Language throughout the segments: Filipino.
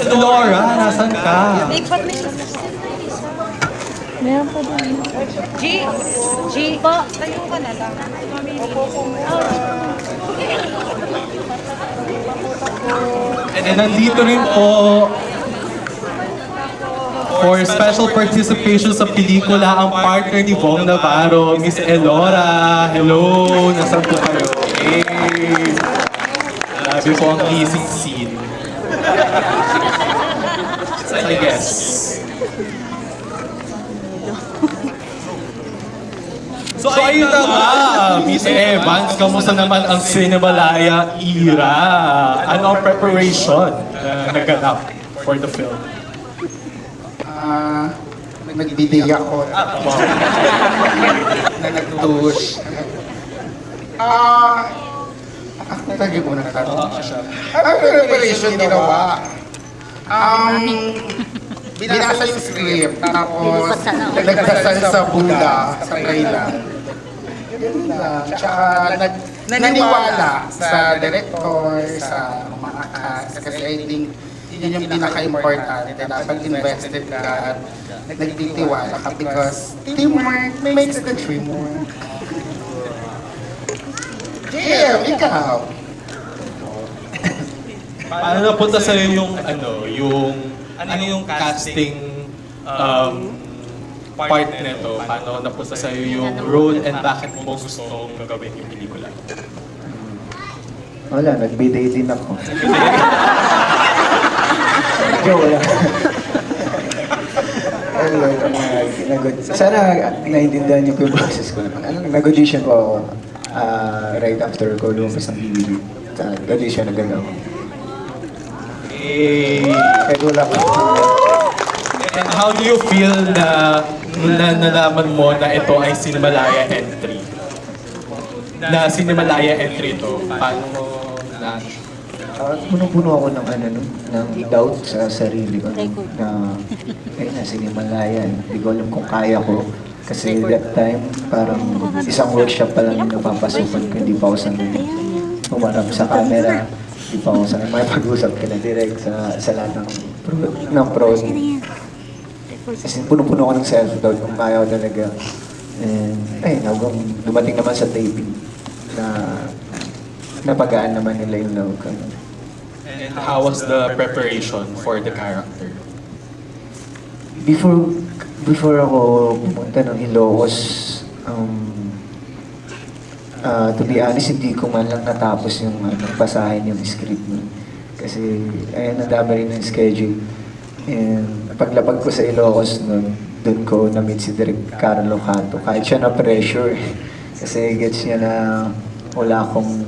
nasan ka? Na siya. Meron pa din. G, G, pa, tayo ka na lang. And then nandito rin po for special participation sa pelikula ang partner ni Vong Navarro, Miss Elora. Hello! Nasaan po kayo? Hey! Grabe po ang kissing scene. I guess. So ayun na nga, Miss Evans, kamusta naman ang Cinemalaya era? Ano ang preparation na naganap for the film? Ah, nagbibigay ako. na nag-douche. Ah, ako tagi mo na tanong. Ang preparation ginawa. Um, binasa yung script, tapos nagdasal sa Buddha, sa Kailan. Yun lang. Tsaka nag, naniwala sa director, sa mga cast, kasi I think yun yung pinaka-importante na pag invested ka at nagtitiwala ka because teamwork makes the dream work. JM, ikaw. Paano napunta sa'yo yung, ano, yung, ano yung casting um, part nito? Paano napunta sa'yo yung role and bakit mo gusto gagawin yung pelikula? Wala, nagbidate din ako. Joke lang. Uh, nag- sana naintindihan niyo po yung process ko naman. Ano, nag-audition po ako ah, right after ko lumabas ng DVD. Sa nag-audition agad ako. Eh, Kahit wala ko. and how do you feel na, na nalaman mo na ito ay Cinemalaya entry? Na Cinemalaya entry to. Paano mo na... Uh, punong-puno ako ng ano, no, ng doubt sa sarili ko. Na, ay, nasa Himalaya. Hindi ko alam kung kaya ko. Kasi that time, parang isang workshop pa lang yung napapasukan ko. Hindi pa ako sanay umarap sa camera. Hindi pa ako sanay makipag-usap ka na direct sa, sa lahat ng, pro, ng pros. Kasi punong-puno ako ng self-doubt kung kaya ko talaga. And, ay, hanggang dumating naman sa taping na napagaan naman nila yung love ko. And how was the preparation for the character? Before before ako pumunta ng Ilocos, um, ah, to be honest, hindi ko man lang natapos yung ano, basahin yung script mo. Kasi, ayun, ang dami rin ng schedule. And paglapag ko sa Ilocos nun, doon ko na-meet si Direk Carlo Cato. Kahit siya na-pressure. Kasi gets niya na wala akong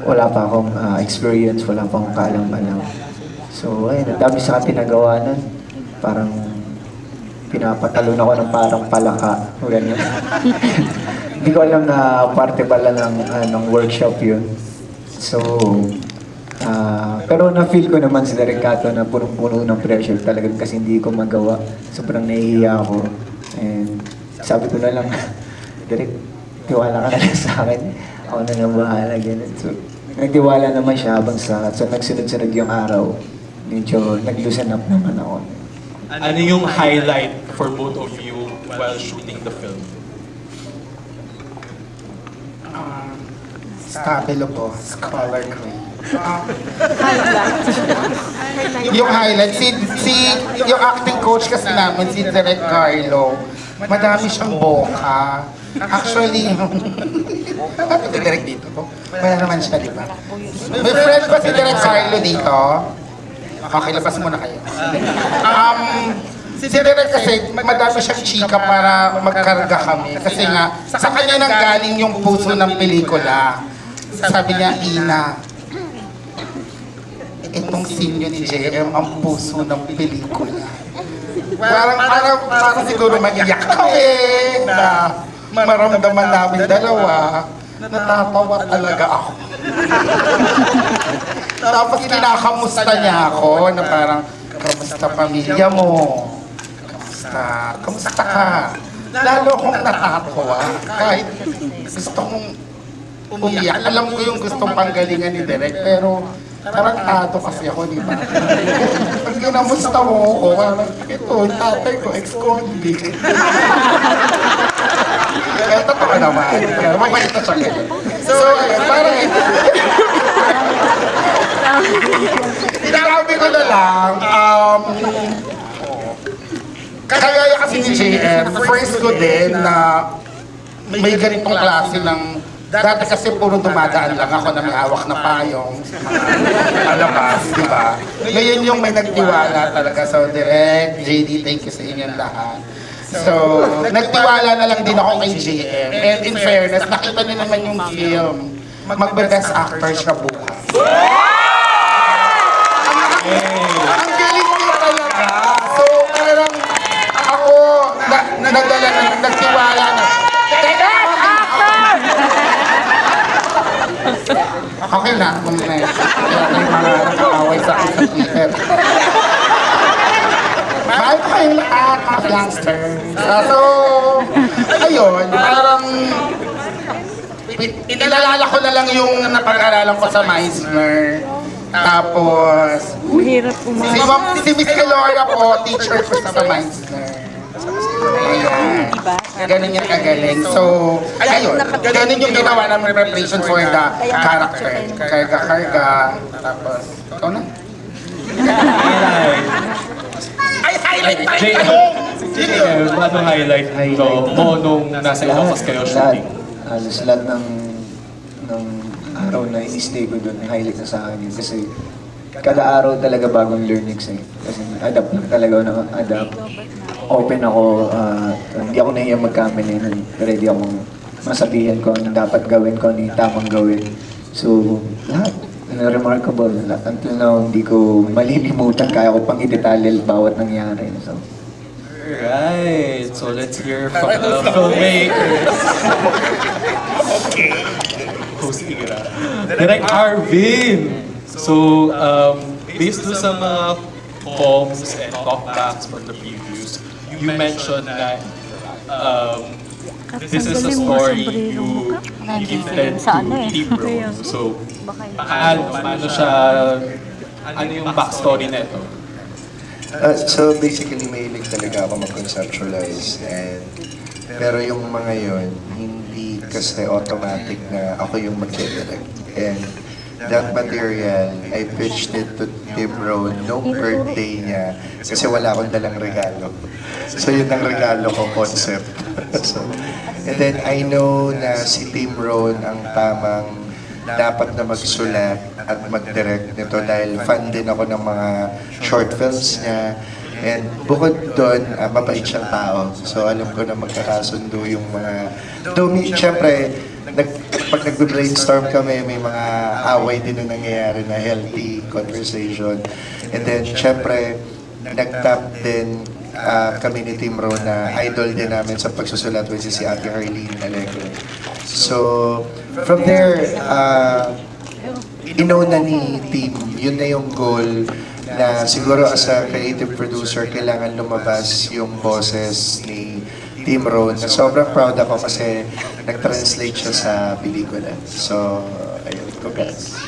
wala pa akong ah, experience, wala pa akong kaalam-alam. So, ayun, ang dami sa pinagawa nun. Parang pinapatalon ako ng parang palaka. Ganyan. Hindi ko alam na parte pala ng, ah, ng workshop yun. So, ah, pero na-feel ko naman si Derek Cato na punong-puno ng pressure talagang kasi hindi ko magawa. Sobrang nahihiya ako. And sabi ko na lang, Derek, tiwala ka na lang sa akin. Ako na lang bahala. Ganun. So, nagtiwala naman siya habang sa So, nagsunod-sunod yung araw. Medyo nag-loosen up naman ako. Ano yung highlight for both of you while shooting the film? Um, Stabilo po, Scholar Grade. yung highlight, si, si, yung acting coach kasi namin, si Direk Carlo, madami siyang boka. Actually, ano si Direk dito? Wala naman siya, di ba? May friend ba si Direk Carlo dito? Okay, labas muna kayo. Um, si Direk kasi madami siyang chika para magkarga kami. Kasi nga, sa kanya nang galing yung puso ng pelikula. Sabi niya, Ina, itong sinyo ni JM ang puso ng pelikula. Parang, parang, parang siguro mag-iyak kami na maramdaman namin dalawa. Natatawa talaga ako. Tapos kinakamusta niya ako na parang, kamusta pamilya mo? Kamusta? Kamusta ka? Lalo akong natatawa kahit gusto kong umiyak. Alam ko yung gustong panggalingan ni Derek, pero tarantado kasi ako, di ba? Pag ginamusta mo ako, parang, ito, yung tatay ko, ex-convict. Kaya totoo naman. Kaya mabait na siya ganyan. So, ayun, parang Sinabi ko na lang, um, JM, first ko din na may ganitong klase ng Dati kasi puro dumadaan lang ako na may hawak na payong sa mga di ba? Ngayon yung may nagtiwala talaga. So, direct, JD, thank you sa inyong lahat. So, nagtiwala na lang din ako kay JM. And in fairness, nakita niyo naman yung film. Magbe-best actor siya bukas. Ang galing niya talaga. So, parang ako, na, nadala na, nagtiwala na. Teka, Okay na, muna na. Kaya may mga nakakaway sa akin sa Twitter. Bye po kayong lahat, mga youngsters. Ah, so, ayun, parang Inalala ko na lang yung napag-aralan ko sa Meisner. Tapos, Mahirap Si, si Miss Elora po, teacher ko sa Meisner. Ayan. Ganun yung kagaling. So, ayun. Ganun yung ginawa namin preparation for the character. Karga-karga. Tapos, ikaw na. Ay, highlight tayo! JM, ano highlight nito mo nung nasa Ilocos kayo shooting? halos lahat ng, ng araw na in-stay ko doon, highlight na sa akin. Kasi kada araw talaga bagong learnings eh. Kasi adapt lang talaga ako na adapt. Open ako, ah, hindi ako nahiya magkamali. Ready akong masabihan ko ang dapat gawin ko, ano yung tamang gawin. So, lahat. Ano, remarkable. Lahat. Until now, hindi ko malilimutan. Kaya ko pang idetalye bawat nangyari. So, Right. So let's hear from the filmmakers. okay. Direct Arvin. So, um, based doon sa mga poems and talkbacks from the previews, you mentioned that um, this is a story you intend to deep road. So, paano, paano siya, ano yung backstory na ito? Uh, so basically, mahilig talaga ako mag-conceptualize. And, pero yung mga yon hindi kasi automatic na ako yung mag-direct. And that material, I pitched it to Tim Rohn nung birthday niya kasi wala akong dalang regalo. So yun ang regalo ko, concept. so, and then I know na si Tim Rohn ang tamang dapat na magsulat at mag-direct nito dahil fan din ako ng mga short films niya. And bukod doon, ah, mabait siyang tao. So alam ko na magkakasundo yung mga... Though, syempre, nag, pag nag-brainstorm kami, may mga away din na nangyayari na healthy conversation. And then, syempre, nag-tap din ah, kami ni Team Ro na idol din namin sa pagsusulat which is si Ate Harleen Alegre. So, from there, uh, inuna ni Team, yun na yung goal na siguro as a creative producer, kailangan lumabas yung boses ni Team Ron. Na sobrang proud ako kasi nag-translate siya sa pelikula. So, ayun, congrats.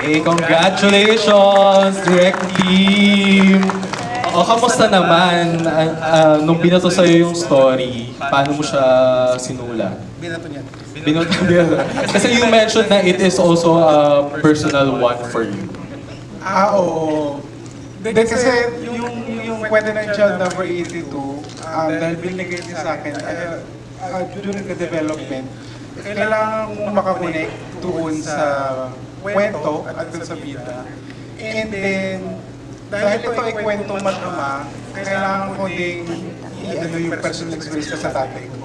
Hey, congratulations, direct team! O, kamusta naman ah, ah, nung binato sa'yo yung story? Paano mo siya sinula? Binato niya. Binato niya. Kasi you mentioned na it is also a personal one for you. Ah, oo. Then, kasi yung, kwento ng child number 82, um, dahil binigay niya sa akin uh, uh, during the development, kailangan kong makakonect doon sa kwento at doon sa bida. And then, dahil ito ay kwento matama, kailangan ko ding i-ano yung personal experience ko sa tatay.